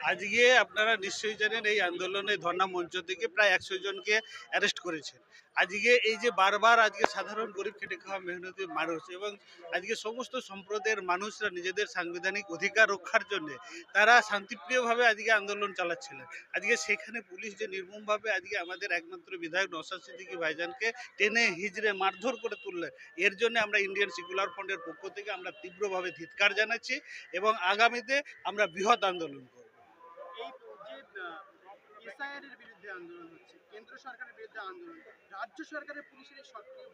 আজকে আপনারা নিশ্চয়ই জানেন এই আন্দোলনে ধর্ণা মঞ্চ থেকে প্রায় একশো জনকে অ্যারেস্ট করেছেন। আজকে এই যে বারবার আজকে সাধারণ গরিব খেটে খাওয়া মেহনতি মানুষ এবং আজকে সমস্ত সম্প্রদায়ের মানুষরা নিজেদের সাংবিধানিক অধিকার রক্ষার জন্য তারা শান্তিপ্রিয়ভাবে আজকে আন্দোলন চালাচ্ছিলেন। আজকে সেখানে পুলিশ যে নির্মমভাবে আজকে আমাদের একমাত্র বিধায়ক নসাদ সিদ্দিকী ভাইজানকে টেনে হিজড়ে মারধর করে তুললেন, এর জন্য আমরা ইন্ডিয়ান সেকুলার ফ্রন্টের পক্ষ থেকে আমরা তীব্রভাবে ধিৎকার জানাচ্ছি এবং আগামীতে আমরা বৃহৎ আন্দোলন করব। এসআইআর বিরুদ্ধে আন্দোলন হচ্ছে, কেন্দ্র সরকারের বিরুদ্ধে আন্দোলন, রাজ্য সরকারের পুলিশের সক্রিয়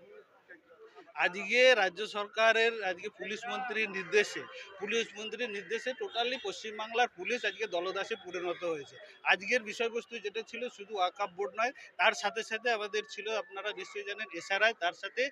আজকে রাজ্য সরকারের, আজকে পুলিশ মন্ত্রীর নির্দেশে, পুলিশ মন্ত্রীর নির্দেশে টোটালি পশ্চিমবাংলার পুলিশ আজকে দলদাসে পরিণত হয়েছে। আজকের বিষয়বস্তু যেটা ছিল শুধু ওয়াকাপ বোর্ড নয়, তার সাথে সাথে আমাদের ছিল, আপনারা নিশ্চয়ই জানেন, এসআরআই, তার সাথে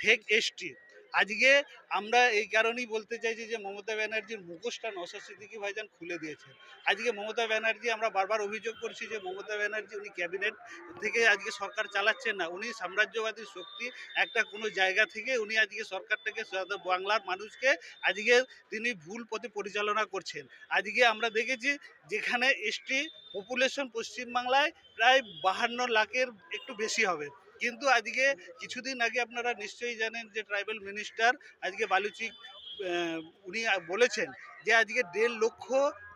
ফেক এসটি আজকে আমরা এই কারণেই বলতে চাইছি যে মমতা ব্যানার্জির মুখোশটা নশা সিদ্দিকি ভাইজান খুলে দিয়েছেন। আজকে মমতা ব্যানার্জি আমরা বারবার অভিযোগ করছি যে মমতা ব্যানার্জি উনি ক্যাবিনেট থেকে আজকে সরকার চালাচ্ছেন না। উনি সাম্রাজ্যবাদী শক্তি, একটা কোনো জায়গা থেকে উনি আজকে সরকারটাকে সারা বাংলার মানুষকে আজকে তিনি ভুল পথে পরিচালনা করছেন। আজকে আমরা দেখেছি যেখানে এসটি পপুলেশন পশ্চিমবাংলায় প্রায় বাহান্ন লাখের একটু বেশি হবে। কিন্তু আজকে কিছুদিন আগে আপনারা নিশ্চয়ই জানেন যে ট্রাইবাল মিনিস্টার আজকে বালুচি উনি বলেছেন যে আজকে দেড় লক্ষ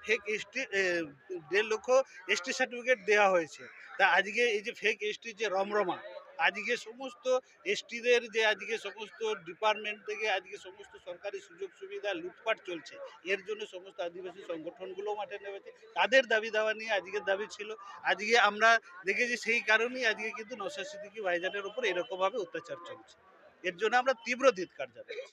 ফেক এসটি দেড় লক্ষ এসটি সার্টিফিকেট দেওয়া হয়েছে। তা আজকে এই যে ফেক এসটির যে রমরমা আজকে সমস্ত এসটিদের যে আজকে সমস্ত ডিপার্টমেন্ট থেকে আজকে সমস্ত সরকারি সুযোগ সুবিধা লুটপাট চলছে, এর জন্য সমস্ত আদিবাসী সংগঠনগুলো মাঠে নেমেছে। তাদের দাবি দাওয়া নিয়ে আজকের দাবি ছিল। আজকে আমরা দেখেছি সেই কারণেই আজকে কিন্তু নশা সিদ্দিকি ভাইজানের উপর এরকমভাবে অত্যাচার চলছে। এর জন্য আমরা তীব্র ধিৎকার জানাচ্ছি।